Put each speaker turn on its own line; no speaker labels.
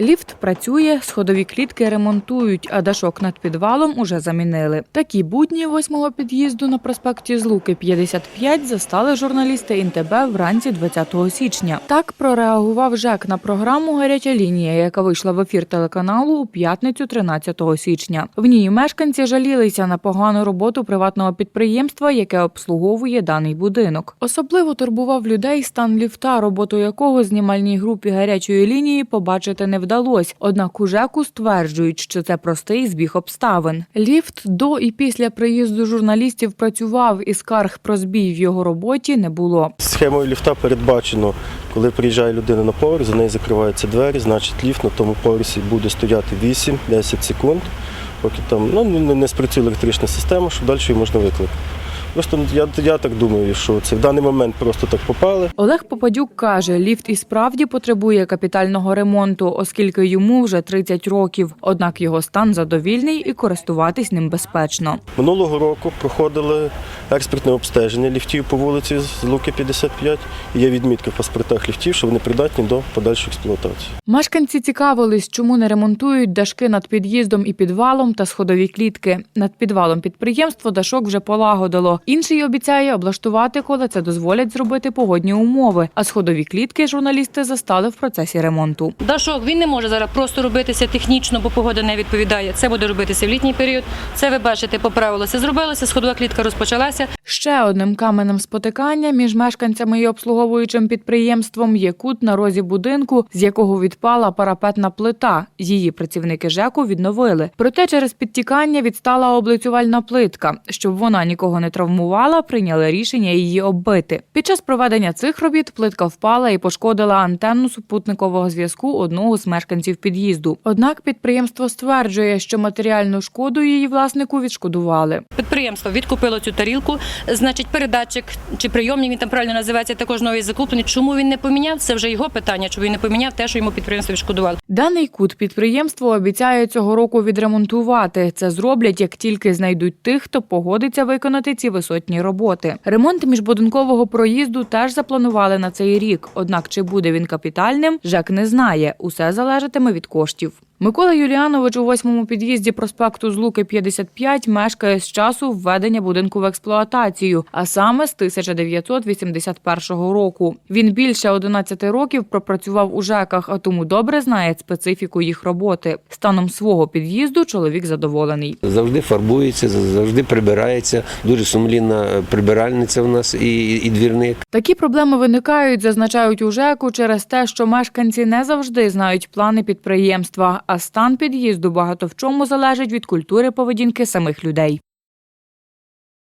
Ліфт працює, сходові клітки ремонтують, а дашок над підвалом уже замінили. Такі будні восьмого під'їзду на проспекті Злуки 55 застали журналісти ІНТБ вранці 20 січня. Так прореагував ЖЕК на програму Гаряча лінія, яка вийшла в ефір телеканалу у п'ятницю 13 січня. В ній мешканці жалілися на погану роботу приватного підприємства, яке обслуговує даний будинок. Особливо турбував людей стан ліфта, роботу якого знімальній групі гарячої лінії побачити не вдалося. Однак у ЖЕКу стверджують, що це простий збіг обставин. Ліфт до і після приїзду журналістів працював, і скарг про збій в його роботі не було.
Схемою ліфта передбачено, коли приїжджає людина на поверх, за нею закриваються двері, значить ліфт на тому поверсі буде стояти 8-10 секунд, поки там ну, не, спрацює електрична система, що далі можна викликати. Просто я, я так думаю, що це в даний момент просто так попали.
Олег Попадюк каже, ліфт і справді потребує капітального ремонту, оскільки йому вже 30 років. Однак його стан задовільний і користуватись ним безпечно.
Минулого року проходили експертне обстеження ліфтів по вулиці з Луки 55. І є відмітки в паспортах ліфтів, що вони придатні до подальшої експлуатації.
Мешканці цікавились, чому не ремонтують дашки над під'їздом і підвалом та сходові клітки. Над підвалом підприємство дашок вже полагодило. Інший обіцяє облаштувати, коли це дозволять зробити погодні умови. А сходові клітки журналісти застали в процесі ремонту.
Дашок він не може зараз просто робитися технічно, бо погода не відповідає. Це буде робитися в літній період. Це ви бачите, поправилося, зробилося. Сходова клітка розпочалася.
Ще одним каменем спотикання між мешканцями і обслуговуючим підприємством є кут на розі будинку, з якого відпала парапетна плита. Її працівники ЖЕКу відновили. Проте через підтікання відстала облицювальна плитка. Щоб вона нікого не травмувала, прийняли рішення її оббити. Під час проведення цих робіт плитка впала і пошкодила антенну супутникового зв'язку одного з мешканців під'їзду. Однак підприємство стверджує, що матеріальну шкоду її власнику відшкодували.
Підприємство відкупило цю тарілку. Значить, передатчик чи прийомник він там правильно називається, також новий закуплений. Чому він не поміняв? Це вже його питання. Чому він не поміняв те, що йому підприємство відшкодувало.
Даний кут підприємство обіцяє цього року відремонтувати. Це зроблять, як тільки знайдуть тих, хто погодиться виконати ці висотні роботи. Ремонт міжбудинкового проїзду теж запланували на цей рік. Однак чи буде він капітальним, ЖЕК не знає. Усе залежатиме від коштів. Микола Юліанович у восьмому під'їзді проспекту Злуки 55 мешкає з часу введення будинку в експлуатацію, а саме з 1981 року. Він більше 11 років пропрацював у ЖЕКах, а тому добре знає специфіку їх роботи. Станом свого під'їзду чоловік задоволений.
Завжди фарбується, завжди прибирається. Дуже сумлінна прибиральниця в нас і, і двірник.
Такі проблеми виникають, зазначають у ЖЕКу через те, що мешканці не завжди знають плани підприємства, а стан під'їзду багато в чому залежить від культури поведінки самих людей.